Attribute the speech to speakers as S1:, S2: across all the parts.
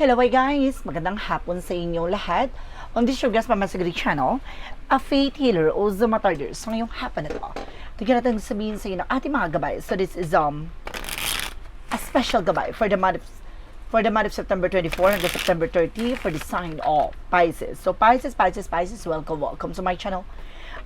S1: Hello hi guys! Magandang hapon sa inyong lahat. On this your guest Mamasagri channel, a faith healer o Zumatarder. So ngayong hapon na to, tignan natin sabihin sa inyo ng ating mga gabay. So this is um a special gabay for the month of, for the month of September 24 hanggang September 30 for the sign of Pisces. So Pisces, Pisces, Pisces, welcome, welcome to my channel.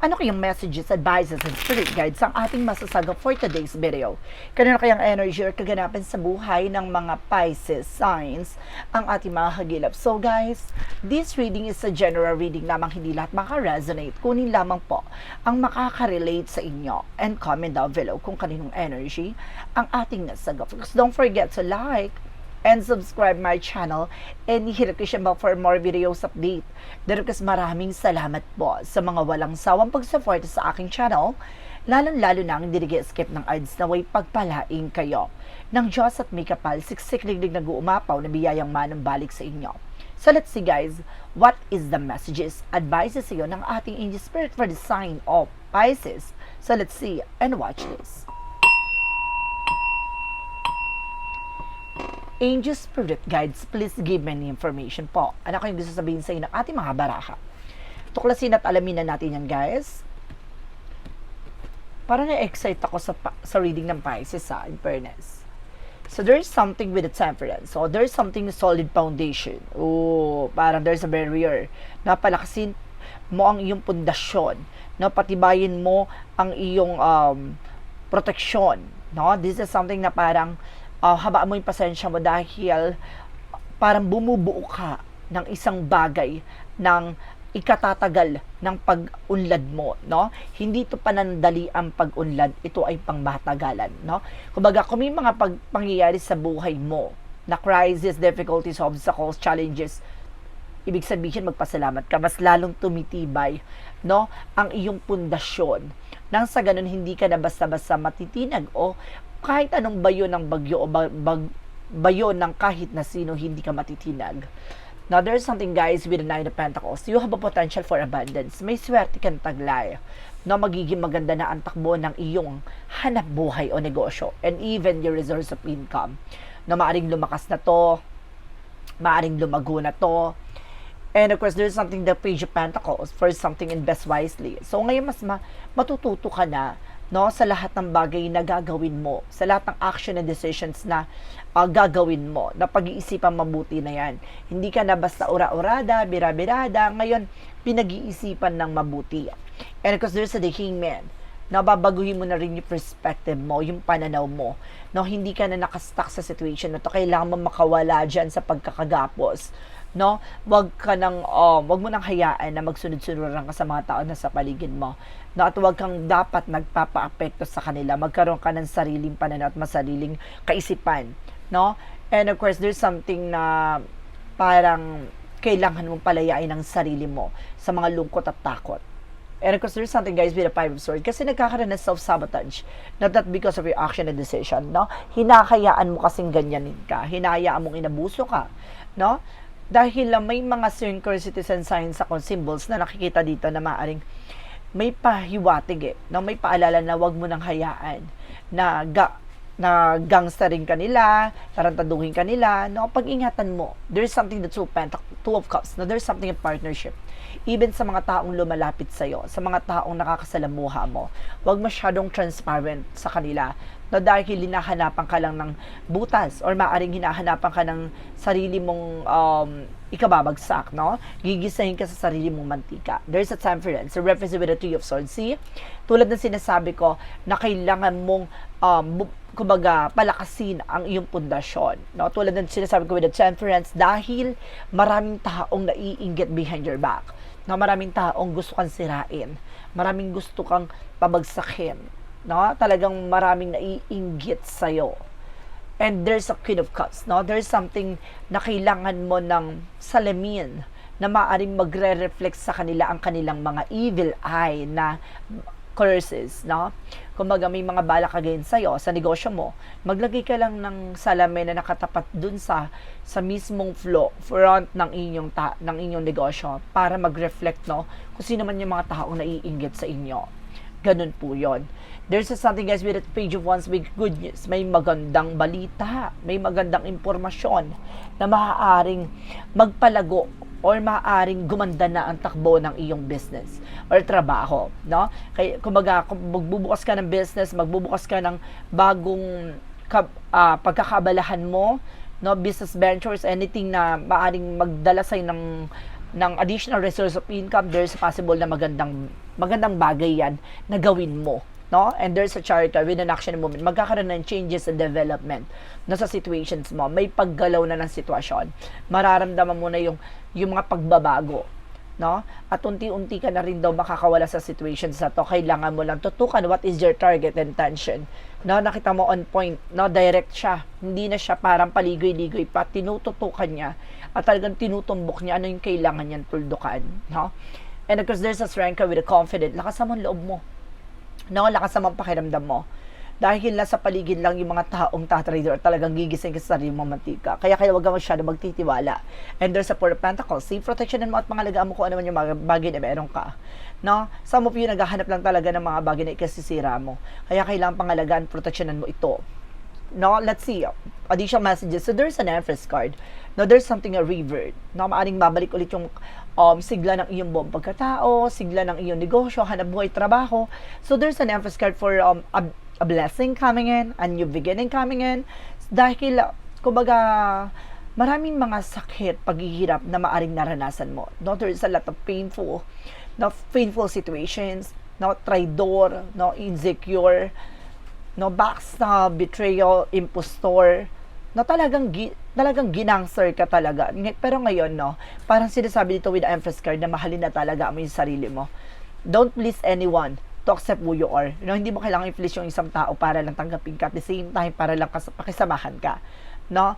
S1: Ano kayang messages, advices, and spirit guides ang ating masasaga for today's video? Kanina kayang energy or kaganapan sa buhay ng mga Pisces signs ang ating mga hagilap. So guys, this reading is a general reading lamang hindi lahat maka-resonate. Kunin lamang po ang makaka-relate sa inyo and comment down below kung kaninong energy ang ating nasaga. Don't forget to like, and subscribe my channel and hit the bell for more videos update. Darakas maraming salamat po sa mga walang sawang pagsuporta sa aking channel, lalong-lalo na ang hindi skip ng ads na way pagpalaing kayo. Ng Diyos at may kapal, siksik-liglig nag-uumapaw na biyayang manang balik sa inyo. So let's see guys, what is the messages, advices sa iyo ng ating angel spirit for the sign of Pisces. So let's see and watch this. Angel Spirit Guides, please give me information po. Ano kayong gusto sabihin sa inyo ng ating mga baraha? Tuklasin at alamin na natin yan, guys. Parang na-excite ako sa, sa reading ng Pisces, ha, in fairness. So, there's something with the temperance. So, there's something solid foundation. Oh, parang there's a barrier. Napalakasin mo ang iyong pundasyon. No, patibayin mo ang iyong um, proteksyon. No? This is something na parang uh, habaan mo yung pasensya mo dahil parang bumubuo ka ng isang bagay ng ikatatagal ng pag-unlad mo, no? Hindi ito panandali ang pag-unlad, ito ay pangmatagalan, no? Kumbaga, kung may mga pag pangyayari sa buhay mo, na crisis, difficulties, obstacles, challenges, ibig sabihin magpasalamat ka, mas lalong tumitibay, no? Ang iyong pundasyon. Nang sa ganun, hindi ka na basta-basta matitinag o kahit anong bayo ng bagyo o bag, bag, bayo ng kahit na sino, hindi ka matitinag. Now, there's something guys with the Nine of Pentacles. You have a potential for abundance. May swerte kang taglay na magiging maganda na ang takbo ng iyong hanap buhay o negosyo and even your resource of income. Na maaring lumakas na to, maaring lumago na to, And of course, there's something the Page of Pentacles for something invest wisely. So ngayon mas ma- matututo ka na no sa lahat ng bagay na gagawin mo, sa lahat ng action and decisions na uh, gagawin mo, na pag-iisipan mabuti na yan. Hindi ka na basta ura-urada, bira-birada, ngayon pinag-iisipan ng mabuti. And of course, there's a the Hangman nababaguhin mo na rin yung perspective mo, yung pananaw mo. No, hindi ka na nakastuck sa situation na to. Kailangan mo makawala dyan sa pagkakagapos. No? Wag ka nang, um, wag mo nang hayaan na magsunod-sunuran ka sa mga tao na sa paligid mo. No? At wag kang dapat nagpapa-apekto sa kanila. Magkaroon ka ng sariling pananaw at masariling kaisipan. No? And of course, there's something na parang kailangan mong palayain ng sarili mo sa mga lungkot at takot. And of course, there's something guys with a five of swords kasi nagkakaroon ng self-sabotage. Not that because of your action and decision, no? Hinakayaan mo kasing ganyanin ka. Hinayaan mong inabuso ka, no? Dahil may mga synchronicities and signs ako, symbols na nakikita dito na maaring may pahiwatig eh, no? May paalala na wag mo nang hayaan na ga, na gangsterin ka nila, tarantaduhin ka nila, no? Pag-ingatan mo. There's something the two, pentac- two of cups, no? There's something in partnership even sa mga taong lumalapit sa iyo, sa mga taong nakakasalamuha mo. Huwag masyadong transparent sa kanila na dahil hinahanapan ka lang ng butas or maaring hinahanapan ka ng sarili mong um, ikababagsak, no? Gigisahin ka sa sarili mong mantika. There's a time for that. So, reference with the Three of Swords. See? Tulad ng sinasabi ko na kailangan mong um, kumbaga, palakasin ang iyong pundasyon. No? Tulad ng sinasabi ko with the temperance, dahil maraming taong naiinggit behind your back na maraming taong gusto kang sirain, maraming gusto kang pabagsakin, no? Talagang maraming naiinggit sa iyo. And there's a Queen of Cups, no? There's something na kailangan mo ng salamin na maaring magre-reflect sa kanila ang kanilang mga evil eye na curses, no? Kumbaga may mga balak again sa iyo sa negosyo mo, maglagay ka lang ng salamin na nakatapat dun sa sa mismong flow front ng inyong ta, ng inyong negosyo para mag-reflect no kung sino man yung mga taong naiinggit sa inyo. Ganun po yon. There's a something guys with that page of wands with good news. May magandang balita, may magandang impormasyon na maaaring magpalago or maaaring gumanda na ang takbo ng iyong business or trabaho, no? Kaya kumbaga, kung magbubukas ka ng business, magbubukas ka ng bagong ah, pagkakabalahan mo, no, business ventures, anything na maaaring magdala sa ng ng additional resource of income, there's possible na magandang magandang bagay 'yan na gawin mo no? And there's a chart uh, with an action moment. Magkakaroon ng changes and development no, sa situations mo. May paggalaw na ng sitwasyon. Mararamdaman mo na yung, yung mga pagbabago. No? At unti-unti ka na rin daw makakawala sa situations na to. Kailangan mo lang tutukan what is your target and intention. No, nakita mo on point, no, direct siya. Hindi na siya parang paligoy-ligoy pa. Tinututukan niya at talagang tinutumbok niya ano yung kailangan niyang tuldukan. No? And of course, there's a strength with a confident. Lakas ang loob mo no, lakas naman pakiramdam mo. Dahil nasa paligid lang yung mga taong tatrader talagang gigising ka sa sarili mong mantika. Kaya kaya wag ka masyado magtitiwala. And there's a Four of Pentacles. Safe protection mo at pangalagaan mo kung ano man yung bagay na meron ka. No? Some of you naghahanap lang talaga ng mga bagay na ikasisira mo. Kaya kailangan pangalagaan, proteksyonan mo ito. No, let's see. Additional messages. So there's an Empress card. No, there's something a revert. No, maaring babalik ulit yung um, sigla ng iyong buong pagkatao, sigla ng iyong negosyo, hanap buhay, trabaho. So there's an Empress card for um, a, a blessing coming in, a new beginning coming in. Dahil, kumbaga, maraming mga sakit, paghihirap na maaring naranasan mo. No, there's a lot of painful, no, painful situations, no, traidor, no, insecure, no, backstab, betrayal, impostor, no, talagang, gi, talagang ginangster ka talaga. Pero ngayon, no, parang sinasabi dito with the Empress card na mahalin na talaga mo yung sarili mo. Don't please anyone to accept who you are. You know, hindi mo kailangan i-please yung isang tao para lang tanggapin ka at the same time para lang kas- pakisamahan ka. No?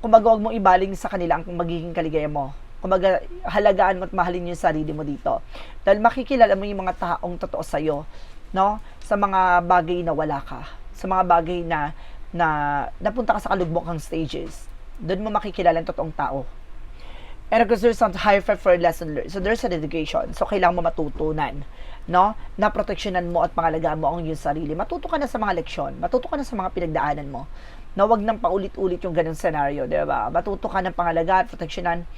S1: Kumbaga, huwag mong ibaling sa kanila ang magiging kaligaya mo. Kumbaga, halagaan mo at mahalin yung sarili mo dito. Dahil makikilala mo yung mga taong totoo sa'yo, no? Sa mga bagay na wala ka. Sa mga bagay na na napunta ka sa kalugbokang stages. Doon mo makikilala ang totoong tao. And because there's some higher for lesson learned. So there's an education. So kailangan mo matutunan. No? Na proteksyonan mo at pangalagaan mo ang iyong sarili. Matuto ka na sa mga leksyon. Matuto ka na sa mga pinagdaanan mo. Na wag nang paulit-ulit yung ganung scenario, di ba? Matuto ka ng pangalagaan, proteksyonan.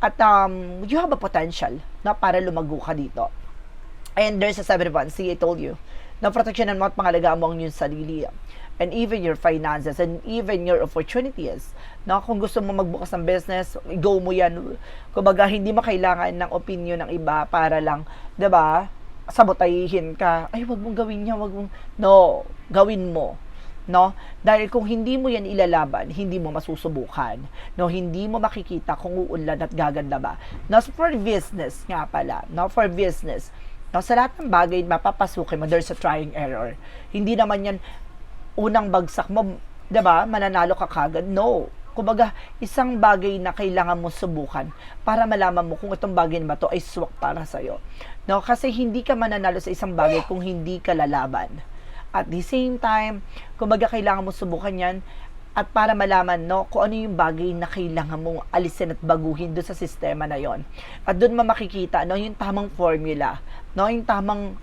S1: At um, you have a potential na para lumago ka dito. And there's a wands. See, I told you. Na proteksyonan mo at pangalagaan mo ang iyong sarili and even your finances and even your opportunities. Na kung gusto mo magbukas ng business, go mo yan. Kumbaga, hindi mo kailangan ng opinion ng iba para lang, 'di ba? Sabotahin ka. Ay, wag mong gawin yan, wag mong No, gawin mo. No? Dahil kung hindi mo yan ilalaban, hindi mo masusubukan. No, hindi mo makikita kung uunlad at gaganda ba. No, for business nga pala. No, for business. No, sa lahat ng bagay mapapasukin mo, there's a trying error. Hindi naman yan unang bagsak mo, 'di ba? Mananalo ka kagad. No. Kumbaga, isang bagay na kailangan mo subukan para malaman mo kung itong bagay na to ay swak para sa iyo. No, kasi hindi ka mananalo sa isang bagay kung hindi ka lalaban. At the same time, kumbaga kailangan mo subukan 'yan at para malaman no kung ano yung bagay na kailangan mong alisin at baguhin doon sa sistema na yon. At doon mo makikita no yung tamang formula, no yung tamang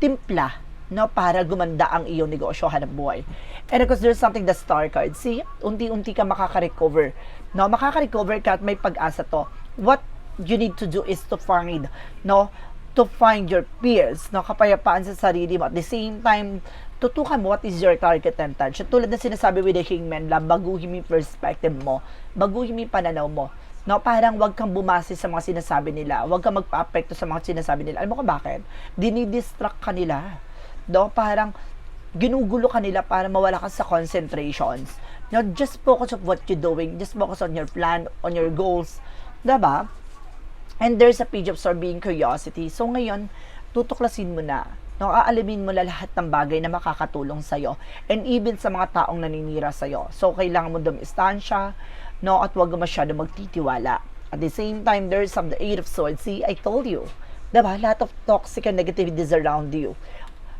S1: timpla no, para gumanda ang iyong negosyo, hanap buhay. And of there's something the star card. See, unti-unti ka makaka-recover. No, makaka-recover ka at may pag-asa to. What you need to do is to find, no, to find your peers, no, kapayapaan sa sarili mo. At the same time, tutukan mo what is your target and intention. Tulad na sinasabi with the hangman, la, baguhin mo yung perspective mo, baguhin mo yung pananaw mo. No, parang wag kang bumase sa mga sinasabi nila. Wag kang magpa-apekto sa mga sinasabi nila. Alam mo kung bakit? Dinidistract ka nila do parang ginugulo ka nila para mawala ka sa concentrations. Know, just focus of what you're doing. Just focus on your plan, on your goals. Diba? And there's a page of being curiosity. So ngayon, tutuklasin mo na. No, aalamin mo na lahat ng bagay na makakatulong sa'yo. And even sa mga taong naninira sa'yo. So, kailangan mo dumistansya, no, at huwag masyado magtitiwala. At the same time, there's some the Eight of Swords. See, I told you. Diba? Lahat of toxic and negativities around you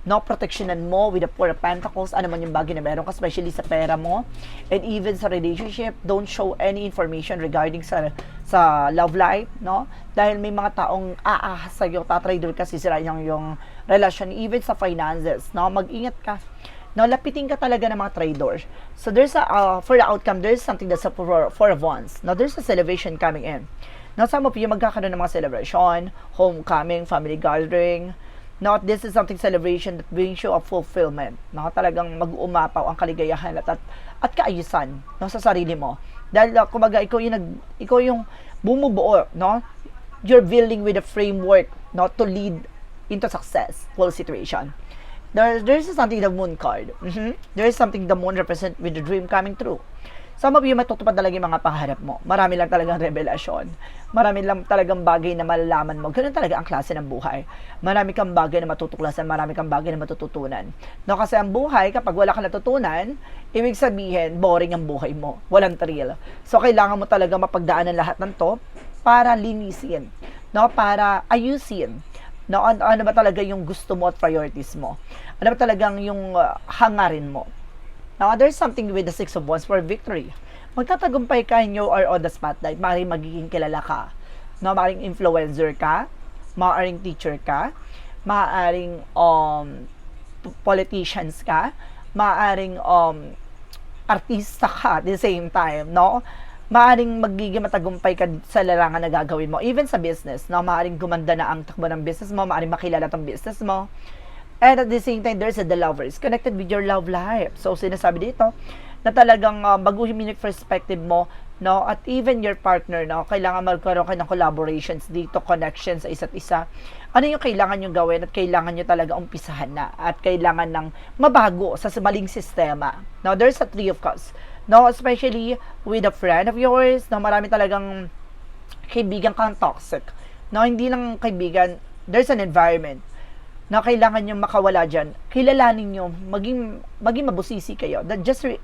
S1: no proteksyonan mo with the Four of Pentacles, ano man yung bagay na meron ka, especially sa pera mo, and even sa relationship, don't show any information regarding sa sa love life, no? Dahil may mga taong aahas sa'yo, tatrader ka, sisira yung, yung relasyon, even sa finances, no? Mag-ingat ka. No, lapitin ka talaga ng mga trader. So there's a, uh, for the outcome, there's something that's a four of wands. Now there's a celebration coming in. Now some of you magkakaroon ng mga celebration, homecoming, family gathering, Not this is something celebration that brings you a fulfillment. No, talagang mag-uumapaw ang kaligayahan at, at, at kaayusan no, sa sarili mo. Dahil uh, kumbaga ikaw yung nag, ikaw yung bumubuo, no? You're building with a framework not to lead into successful situation. There, there is something the moon card. Mhm. There is something the moon represent with the dream coming true. Some of you matutupad talaga yung mga pangarap mo. Marami lang talagang revelasyon. Marami lang talagang bagay na malalaman mo. Ganun talaga ang klase ng buhay. Marami kang bagay na matutuklasan, marami kang bagay na matututunan. No, kasi ang buhay, kapag wala ka natutunan, ibig sabihin, boring ang buhay mo. Walang thrill. So, kailangan mo talaga mapagdaanan lahat ng to para linisin. No, para ayusin. No, ano, ano ba talaga yung gusto mo at priorities mo? Ano ba talagang yung uh, hangarin mo? Now, there's something with the Six of Wands for victory. Magtatagumpay ka in you or on the spotlight. Maaaring magiging kilala ka. No, maaaring influencer ka. Maaaring teacher ka. Maaaring um, politicians ka. Maaaring um, artista ka at the same time, no? Maaring magiging matagumpay ka sa larangan na gagawin mo. Even sa business, no? Maaring gumanda na ang takbo ng business mo. Maaring makilala tong business mo. And at the same time, there's the lovers connected with your love life. So, sinasabi dito na talagang uh, baguhin mo yung perspective mo, no? At even your partner, no? Kailangan magkaroon ka ng collaborations dito, connections sa isa't isa. Ano yung kailangan nyo gawin at kailangan nyo talaga umpisahan na at kailangan ng mabago sa maling sistema. Now, there's a three of cups. No, especially with a friend of yours, no, marami talagang kaibigan kang toxic. No, hindi lang kaibigan, there's an environment na kailangan nyo makawala dyan, kilalanin nyo, maging, maging mabusisi kayo. That just re-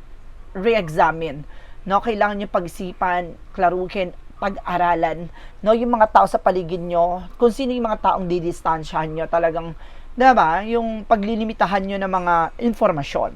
S1: re-examine. No, kailangan nyo pag-isipan, klaruhin, pag-aralan. No, yung mga tao sa paligid nyo, kung sino yung mga taong didistansyahan nyo, talagang, diba, yung paglilimitahan nyo ng mga informasyon.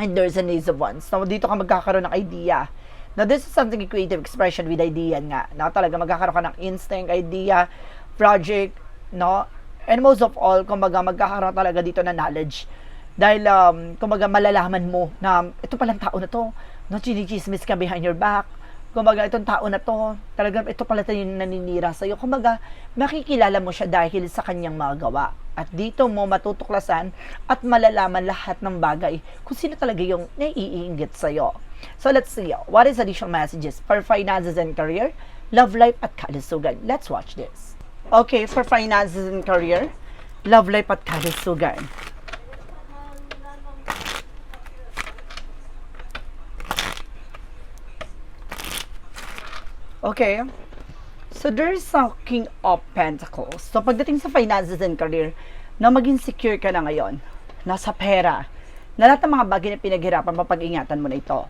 S1: And there's an ace of wands. So, dito ka magkakaroon ng idea. Now, this is something creative expression with idea nga. Na talaga magkakaroon ka ng instinct, idea, project, no? And most of all, kumbaga magkakaroon talaga dito na knowledge. Dahil, um, kumbaga malalaman mo na ito palang tao na to, no, chinichismis ka behind your back. Kumbaga, itong tao na to, talagang ito pala tayo naninira sa'yo. Kumbaga, makikilala mo siya dahil sa kanyang mga gawa. At dito mo matutuklasan at malalaman lahat ng bagay kung sino talaga yung naiiingit sa'yo. So, let's see. What is additional messages for finances and career, love life, at kalusugan? Let's watch this. Okay, for finances and career, love life at kalusugan. Okay. So, there's a King of Pentacles. So, pagdating sa finances and career, na maging secure ka na ngayon, nasa pera, na lahat ng mga bagay na pinaghirapan, mapag-ingatan mo na ito.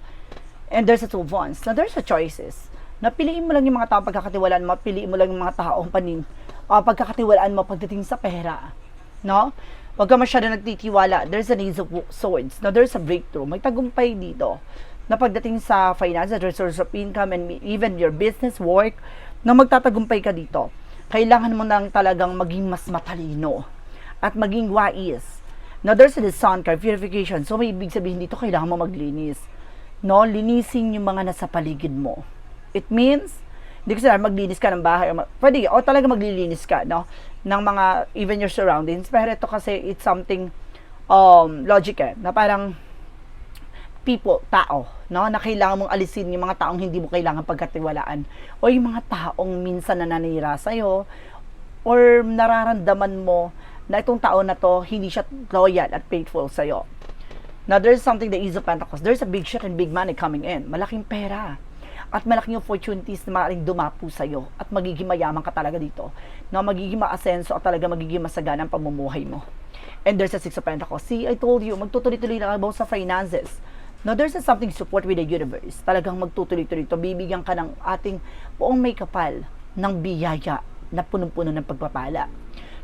S1: And there's a two of wands. Now, there's a choices. Napiliin mo lang yung mga tao pagkakatiwalaan mo, piliin mo lang yung mga taong panin, uh, pagkakatiwalaan mo pagdating sa pera. No? Huwag ka masyado nagtitiwala. There's an ace of swords. Now, there's a breakthrough. May tagumpay dito. Na pagdating sa finances, resource of income, and even your business, work, na magtatagumpay ka dito. Kailangan mo nang talagang maging mas matalino at maging wise. Now, there's a sun card, purification. So, may ibig sabihin dito, kailangan mo maglinis. No, linisin yung mga nasa paligid mo. It means, hindi ko sinabi maglinis ka ng bahay. Pwede, o talaga maglilinis ka, no? Ng mga, even your surroundings. Pero ito kasi, it's something, um, logic eh, na parang, people, tao, no? Na kailangan mong alisin yung mga taong hindi mo kailangan pagkatiwalaan. O yung mga taong minsan nananira sa'yo, or nararamdaman mo na itong tao na to, hindi siya loyal at faithful sa'yo. Now, there's something the Ease of Pentacles. There's a big shit and big money coming in. Malaking pera. At malaking opportunities na maaaring dumapo sa'yo. At magiging mayaman ka talaga dito. Na magiging maasenso at talaga magiging masagana ang pamumuhay mo. And there's a Six of Pentacles. See, I told you, magtutuloy-tuloy na about sa finances. Now, there's a something support with the universe. Talagang magtutuloy-tuloy ito. Bibigyan ka ng ating buong may kapal ng biyaya na punong-puno ng pagpapala.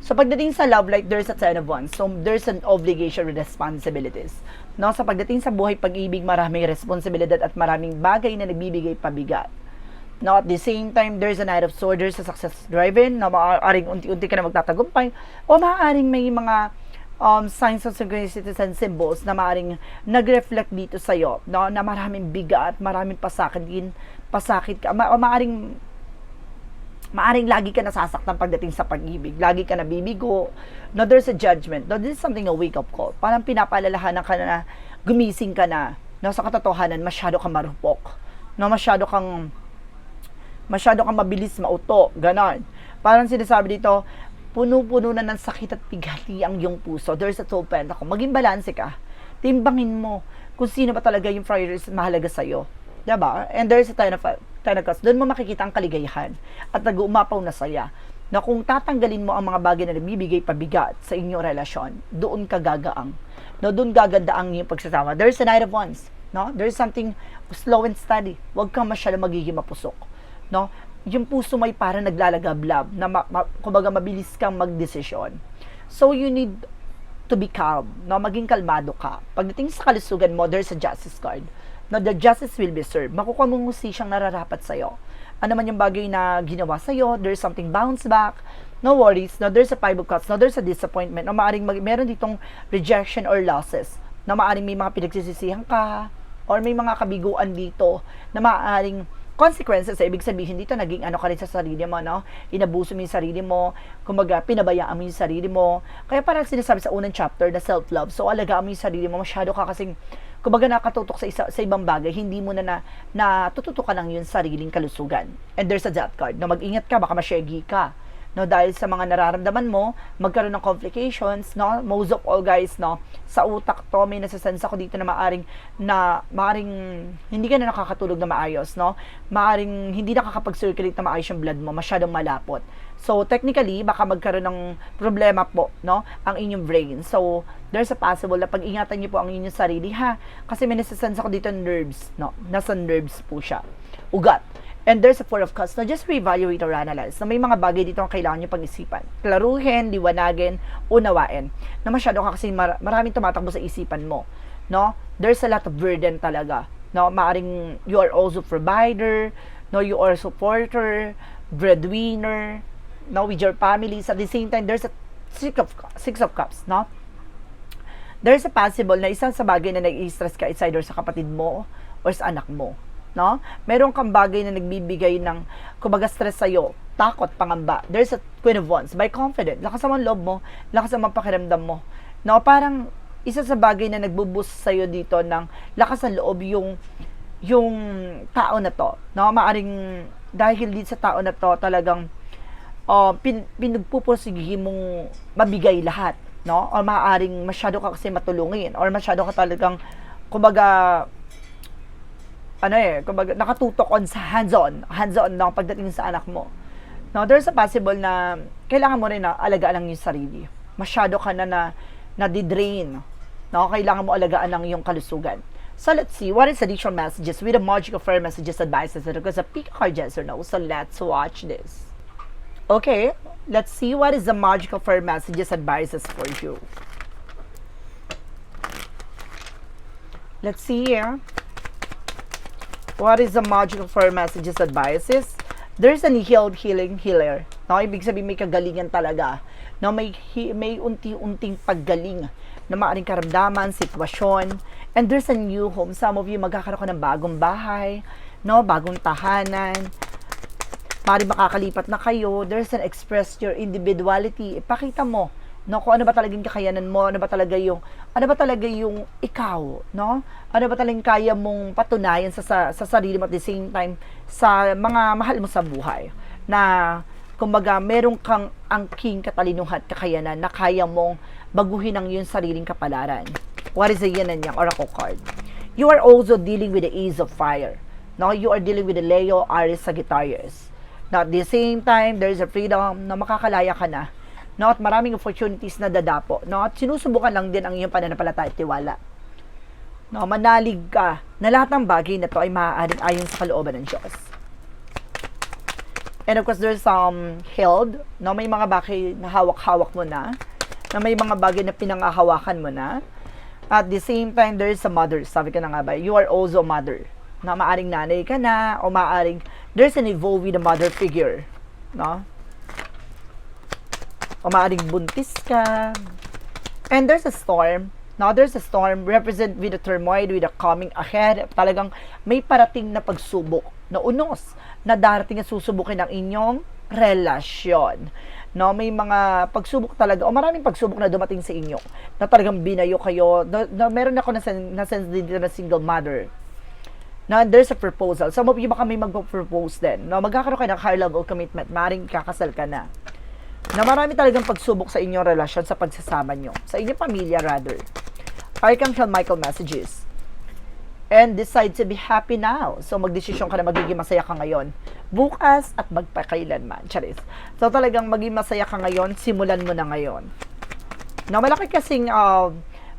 S1: So pagdating sa love life, there's a ten of wands. So there's an obligation responsibilities. No, sa pagdating sa buhay pag-ibig, maraming responsibilidad at maraming bagay na nagbibigay pabigat. No, at the same time, there's a Knight of Swords, there's a success driven, na maaaring unti-unti ka na magtatagumpay, o maaaring may mga um, signs of synchronicities and symbols na maaaring nag-reflect dito sa'yo, no, na maraming bigat, maraming pasakit din, pasakit ka, ma- o maaaring maaring lagi ka nasasaktan pagdating sa pag-ibig. Lagi ka nabibigo. No, there's a judgment. No, this is something a wake-up call. Parang pinapaalalahanan ka na gumising ka na. No, sa katotohanan, masyado kang marupok. No, masyado kang masyado kang mabilis mauto. Ganon. Parang sinasabi dito, puno-puno na ng sakit at pighati ang iyong puso. There's a soul pentacle. Maging balanse ka. Timbangin mo kung sino ba talaga yung priorities mahalaga sa'yo. Diba? And there's a ten of, cups. Doon mo makikita ang kaligayahan at nag-uumapaw na saya na kung tatanggalin mo ang mga bagay na nagbibigay pabigat sa inyong relasyon, doon ka gagaang. No, doon gaganda ang iyong pagsasama. There's a night of wands. No? There's something slow and steady. Huwag kang masyado magiging mapusok. No? Yung puso may para naglalagablab na ma- ma- kumbaga mabilis kang magdesisyon. So you need to be calm, no? Maging kalmado ka. Pagdating sa kalusugan mo, there's a justice card. No, the justice will be served. Makukuha mong siyang nararapat sa'yo. Ano man yung bagay na ginawa sa'yo, there's something bounce back. No worries. No, there's a five of cups. No, there's a disappointment. No, maaring mag- meron ditong rejection or losses. Na maaring may mga pinagsisisihan ka or may mga kabiguan dito na maaring consequences, ibig sabihin dito, naging ano ka rin sa sarili mo, no? Inabuso mo yung sarili mo, kumbaga, pinabayaan mo yung sarili mo. Kaya parang sinasabi sa unang chapter na self-love, so alagaan mo yung sarili mo, masyado ka kasing, kumbaga, nakatutok sa, isa, sa ibang bagay, hindi mo na na, na tututukan ng yung sariling kalusugan. And there's a death card, no? Mag-ingat ka, baka masyegi ka no dahil sa mga nararamdaman mo magkaroon ng complications no most of all guys no sa utak to may nasasense ako dito na maaring na maaring hindi ka na nakakatulog na maayos no maaring hindi nakakapag-circulate na maayos yung blood mo masyadong malapot so technically baka magkaroon ng problema po no ang inyong brain so there's a possible na pag-ingatan niyo po ang inyong sarili ha kasi may nasasense ako dito nerves no nasa nerves po siya ugat And there's a four of cups. Now, just reevaluate or analyze na may mga bagay dito ang kailangan nyo pag-isipan. Klaruhin, liwanagin, unawain. Na masyado ka kasi mar- maraming tumatakbo sa isipan mo. No? There's a lot of burden talaga. No? Maaring you are also provider, no? you are supporter, breadwinner, no? with your families. At the same time, there's a six of, six of cups. No? There's a possible na isang sa bagay na nag-stress ka, it's either sa kapatid mo or sa anak mo no? Meron kang bagay na nagbibigay ng kumbaga stress sa'yo, takot, pangamba. There's a Queen of Wands. By confident, lakas ang loob mo, lakas ang pakiramdam mo. No, parang isa sa bagay na nagbuboost sa'yo dito ng lakas ng loob yung yung tao na to. No, maaring dahil dito sa tao na to talagang uh, pin, pinagpupursige mong mabigay lahat, no? Or maaring masyado ka kasi matulungin or masyado ka talagang kumbaga ano eh, kumbaga, nakatutok on sa hands-on, hands-on ng pagdating sa anak mo. Now, there's a possible na kailangan mo rin na alagaan lang yung sarili. Masyado ka na na, na drain No? Kailangan mo alagaan lang yung kalusugan. So, let's see, what is additional messages with the magical fire messages, advices, and because a pick card, yes or no. So, let's watch this. Okay, let's see what is the magical fire messages, advices for you. Let's see here. What is the magical for messages advices? There's an healed healing healer. No, ibig sabihin may kagalingan talaga. No, may may unti-unting paggaling na maaring karamdaman, sitwasyon. And there's a new home. Some of you magkakaroon ka ng bagong bahay, no, bagong tahanan. Mari makakalipat na kayo. There's an express your individuality. Ipakita mo no kung ano ba talagang kakayanan mo ano ba talaga yung ano ba talaga yung ikaw no? Ano ba talagang kaya mong patunayan sa, sa sa sarili mo at the same time sa mga mahal mo sa buhay. Na kumbaga meron kang angking katalinuhan at kakayanan na kaya mong baguhin ang iyong sariling kapalaran. What is the yan and yang oracle card? You are also dealing with the ace of fire no? You are dealing with the Leo Aries Sagittarius now at the same time there's a freedom na makakalaya ka na no? At maraming opportunities na dadapo, no? At sinusubukan lang din ang iyong pananampalataya at tiwala. No, manalig ka na lahat ng bagay na to ay maaaring ayon sa kalooban ng Diyos. And of course, there's some held, no? May mga bagay na hawak-hawak mo na, na may mga bagay na pinangahawakan mo na. At the same time, there is a mother. Sabi ka na nga ba, you are also mother. Na maaring nanay ka na, o maaring, there's an evolve with a mother figure. No? O maaring buntis ka. And there's a storm. Now, there's a storm represent with a turmoil, with a coming ahead. Talagang may parating na pagsubok na unos na darating at susubukin ang inyong relasyon. No, may mga pagsubok talaga, o maraming pagsubok na dumating sa inyo, na talagang binayo kayo, na, na meron ako na, na sense din dito na single mother, na there's a proposal. Some of you baka may mag-propose din. No, magkakaroon kayo ng high level commitment, maring kakasal ka na. Na marami talagang pagsubok sa inyong relasyon sa pagsasama nyo. Sa inyong pamilya, rather. Archangel Michael messages. And decide to be happy now. So, magdesisyon ka na magiging masaya ka ngayon. Bukas at magpakailanman. Charis. So, talagang maging masaya ka ngayon, simulan mo na ngayon. No, malaki kasing uh,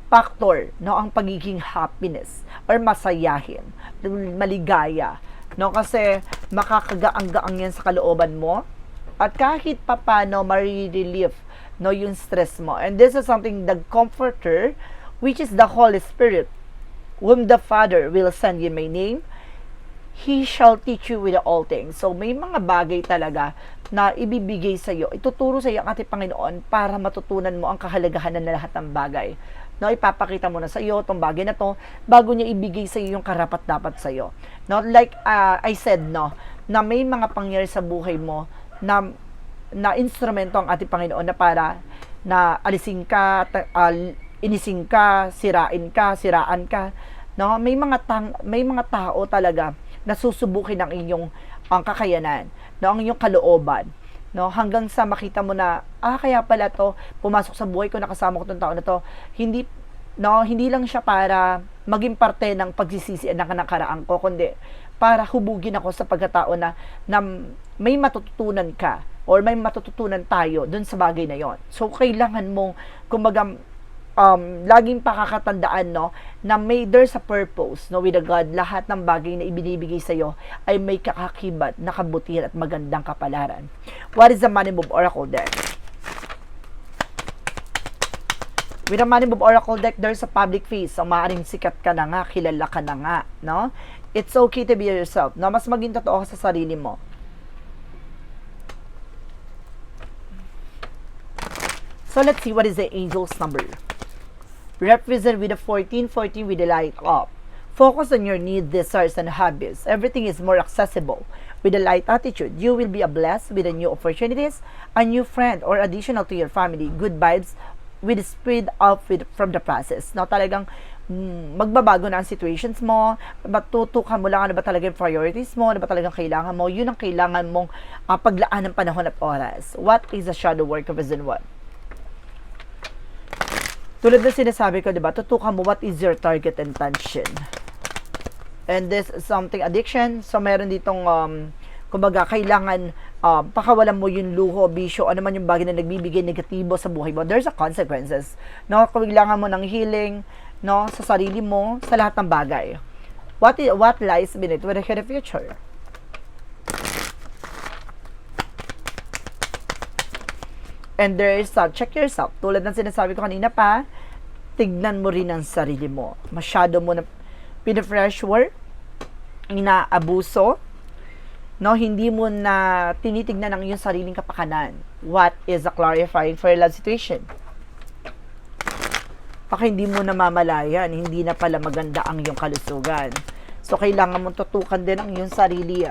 S1: factor no ang pagiging happiness or masayahin, maligaya. No, kasi makakagaang-gaang yan sa kalooban mo at kahit papano ma-relief no yung stress mo. And this is something the comforter which is the Holy Spirit whom the Father will send in my name He shall teach you with all things. So, may mga bagay talaga na ibibigay sa iyo, ituturo sa iyo ang ating Panginoon para matutunan mo ang kahalagahan ng lahat ng bagay. No, ipapakita mo na sa iyo tong bagay na to bago niya ibigay sa iyo yung karapat-dapat sa iyo. No, like uh, I said, no, na may mga pangyayari sa buhay mo na na instrumento ang ating Panginoon na para na alisin ka, ta, inising ka, sirain ka, siraan ka. No, may mga tang, may mga tao talaga na susubukin ang inyong ang kakayanan, no, ang inyong kalooban, no, hanggang sa makita mo na ah kaya pala to pumasok sa buhay ko nakasama ko tong tao na to, hindi no, hindi lang siya para maging parte ng pagsisisi ng nakaraan ko, kundi para hubugin ako sa pagkatao na, na may matututunan ka or may matututunan tayo dun sa bagay na yon. So, kailangan mong, kumbaga, um, laging pakakatandaan, no, na may there's a purpose, no, with a God, lahat ng bagay na ibinibigay sa iyo ay may kakakibat na kabutihan at magandang kapalaran. What is the money move oracle deck? With the money move oracle deck, there's a public face. So, maaaring sikat ka na nga, kilala ka na nga, no? It's okay to be yourself, no? Mas maging totoo ka sa sarili mo. So, let's see what is the angel's number represent with a 14, 14 with the light up. Focus on your needs, desires, and hobbies. Everything is more accessible. With a light attitude, you will be a blessed with a new opportunities, a new friend, or additional to your family. Good vibes with speed up with, from the process. No, talagang mm, magbabago na ang situations mo, matutukan mo lang ano ba talaga yung priorities mo, ano ba talagang kailangan mo, yun ang kailangan mong uh, paglaan ng panahon at oras. What is the shadow work of Vision 1? Tulad na sinasabi ko, di ba, tutukan mo what is your target intention. And this is something addiction. So, meron ditong, um, kumbaga, kailangan uh, pakawalan mo yung luho, bisyo, ano man yung bagay na nagbibigay negatibo sa buhay mo. There's a consequences. No? Kailangan mo ng healing, no? Sa sarili mo, sa lahat ng bagay. What, is, what lies beneath with the future? And there is a, check yourself. Tulad ng sinasabi ko kanina pa, tignan mo rin ang sarili mo. Masyado mo na pinafresh work, inaabuso, no, hindi mo na tinitignan ang iyong sariling kapakanan. What is a clarifying for your love situation? Baka hindi mo na mamalayan, hindi na pala maganda ang iyong kalusugan. So, kailangan mong tutukan din ang iyong sarili.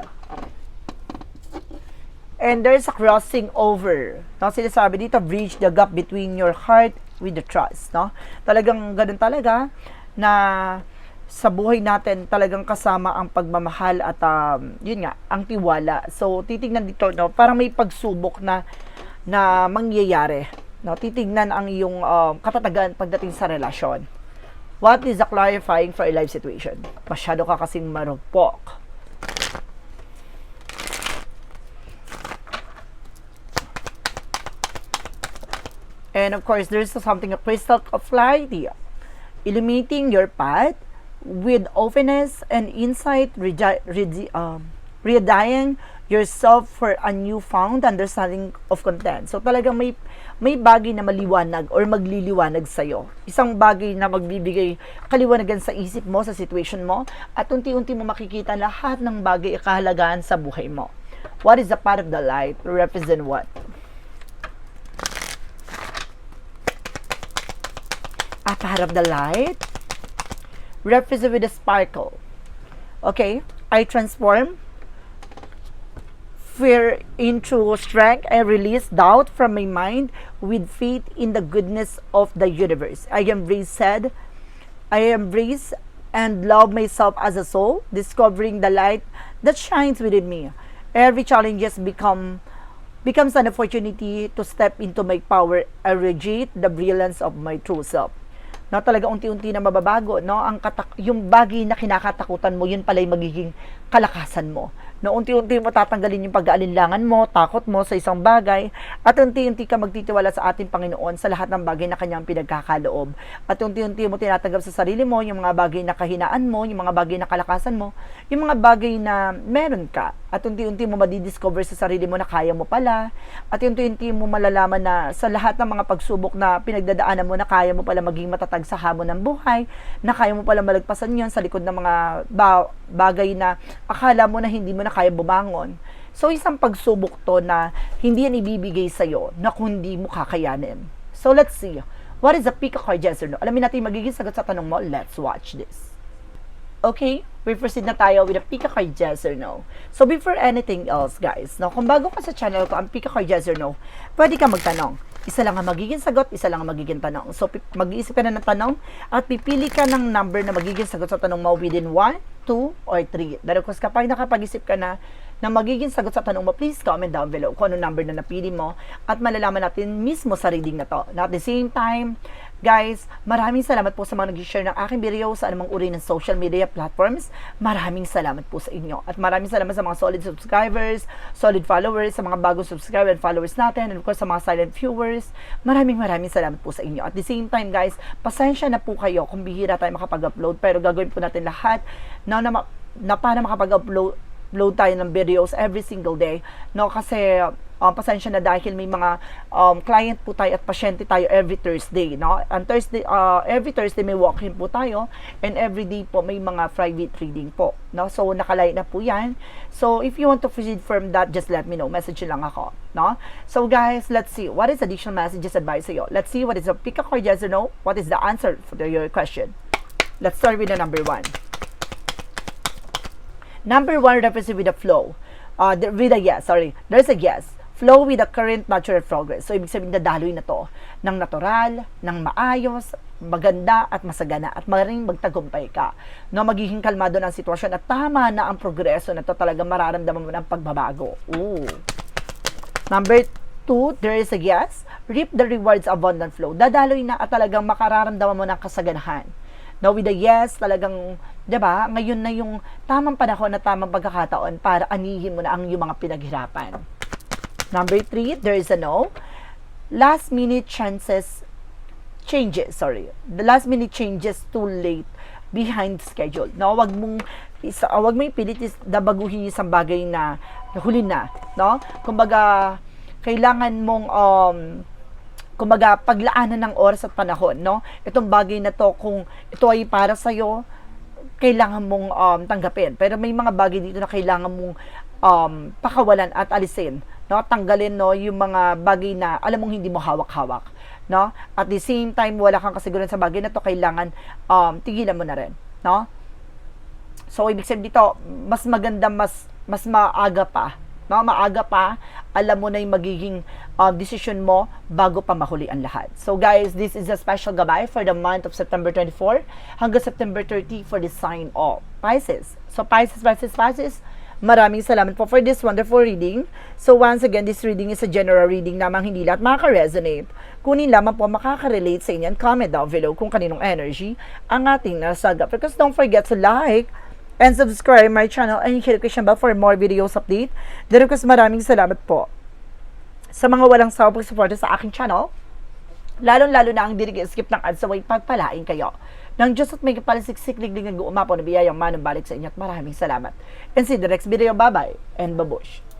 S1: And there's a crossing over. No, sinasabi dito, bridge the gap between your heart with the trust, no? Talagang ganun talaga na sa buhay natin talagang kasama ang pagmamahal at um, yun nga, ang tiwala. So, titingnan dito, no, parang may pagsubok na na mangyayari. No, titingnan ang iyong um, katatagan pagdating sa relasyon. What is the clarifying for a life situation? Masyado ka kasing marupok And of course, there's something a crystal of clarity, illuminating your path with openness and insight, um, readying yourself for a newfound understanding of content. So talagang may may bagay na maliwanag or magliliwanag sa iyo. Isang bagay na magbibigay kaliwanagan sa isip mo, sa situation mo, at unti-unti mo makikita lahat ng bagay kahalagaan sa buhay mo. What is the part of the light? Represent what? A part of the light? Represent with a sparkle. Okay? I transform fear into strength. I release doubt from my mind with faith in the goodness of the universe. I embrace said, I embrace and love myself as a soul, discovering the light that shines within me. Every challenge has become becomes an opportunity to step into my power and radiate the brilliance of my true self no talaga unti-unti na mababago no? Ang katak- yung bagay na kinakatakutan mo yun pala yung magiging kalakasan mo. No unti-unti mo tatanggalin yung pag-aalinlangan mo takot mo sa isang bagay at unti-unti ka magtitiwala sa ating Panginoon sa lahat ng bagay na kanyang pinagkakaloob. At unti-unti mo tinatanggap sa sarili mo yung mga bagay na kahinaan mo yung mga bagay na kalakasan mo yung mga bagay na meron ka at unti-unti mo madidiscover sa sarili mo na kaya mo pala. At unti-unti mo malalaman na sa lahat ng mga pagsubok na pinagdadaanan mo na kaya mo pala maging matatag sa hamon ng buhay na kaya mo pala malagpasan yon sa likod ng mga ba- bagay na akala mo na hindi mo na kaya bumangon. So isang pagsubok to na hindi yan ibibigay sa'yo na kundi mo kakayanin. So let's see. What is the pick card yes or no alamin natin magiging sagot sa tanong mo. Let's watch this. Okay, we proceed na tayo with a Pika card yes or no. So before anything else, guys, no, kung bago ka sa channel ko, ang Pika card yes or no, pwede ka magtanong. Isa lang ang magiging sagot, isa lang ang magiging tanong. So mag-iisip ka na ng tanong at pipili ka ng number na magiging sagot sa tanong mo within 1, 2, or 3. Dahil kapag nakapag-isip ka na na magiging sagot sa tanong mo, please comment down below kung ano number na napili mo at malalaman natin mismo sa reading na to. Now, at the same time, Guys, maraming salamat po sa mga nag-share ng aking video sa anumang uri ng social media platforms. Maraming salamat po sa inyo. At maraming salamat sa mga solid subscribers, solid followers, sa mga bagong subscriber and followers natin, and of course sa mga silent viewers. Maraming maraming salamat po sa inyo. At the same time, guys, pasensya na po kayo kung bihira tayo makapag-upload, pero gagawin po natin lahat na, na, na para makapag-upload upload tayo ng videos every single day. No, kasi um, pasensya na dahil may mga um, client po tayo at pasyente tayo every Thursday, no? And Thursday, uh, every Thursday may walk-in po tayo and every day po may mga private reading po, no? So nakalay na po 'yan. So if you want to proceed from that, just let me know. Message lang ako, no? So guys, let's see what is additional messages advice sa'yo. Let's see what is the pick a card yes or no. What is the answer for your question? Let's start with the number one. Number one represents with the flow. Uh, the, with a yes, sorry. There's a yes. Flow with the current natural progress. So, ibig sabihin, dadaloy na to ng natural, ng maayos, maganda at masagana at maring magtagumpay ka. No, magiging kalmado ng sitwasyon at tama na ang progreso na to talaga mararamdaman mo ng pagbabago. Ooh. Number two, there is a yes. Reap the rewards abundant flow. Dadaloy na at talagang makararamdaman mo ng kasaganahan. No, with a yes, talagang, di ba, ngayon na yung tamang panahon na tamang pagkakataon para anihin mo na ang iyong mga pinaghirapan. Number three, there is a no. Last minute chances changes, sorry. The last minute changes too late behind schedule. No, wag mong isa, wag mo ipilit is na baguhin yung isang bagay na huli na, no? Kumbaga kailangan mong um kumbaga paglaanan ng oras at panahon, no? Itong bagay na to kung ito ay para sa iyo, kailangan mong um, tanggapin. Pero may mga bagay dito na kailangan mong um, pakawalan at alisin, no? Tanggalin no yung mga bagay na alam mong hindi mo hawak-hawak, no? At the same time wala kang kasiguran sa bagay na to, kailangan um, tigilan mo na rin, no? So ibig sabihin dito, mas maganda mas mas maaga pa no, maaga pa, alam mo na yung magiging uh, decision mo bago pa mahuli ang lahat. So guys, this is a special gabay for the month of September 24 hanggang September 30 for the sign of Pisces. So Pisces, Pisces, Pisces, maraming salamat po for this wonderful reading. So once again, this reading is a general reading namang hindi lahat makaka-resonate. Kunin lamang po makaka-relate sa inyo and comment down below kung kaninong energy ang ating nasaga. Because don't forget to like, and subscribe my channel and hit notification bell for more videos update. Dito kasi maraming salamat po sa mga walang sawang pagsuporta sa aking channel. Lalong-lalo na ang diri skip ng ads away pagpalain kayo. Nang Diyos at may kapalisiksik liglingan umapo na biyayang manong balik sa inyo at maraming salamat. And see the next video. Bye-bye and babush.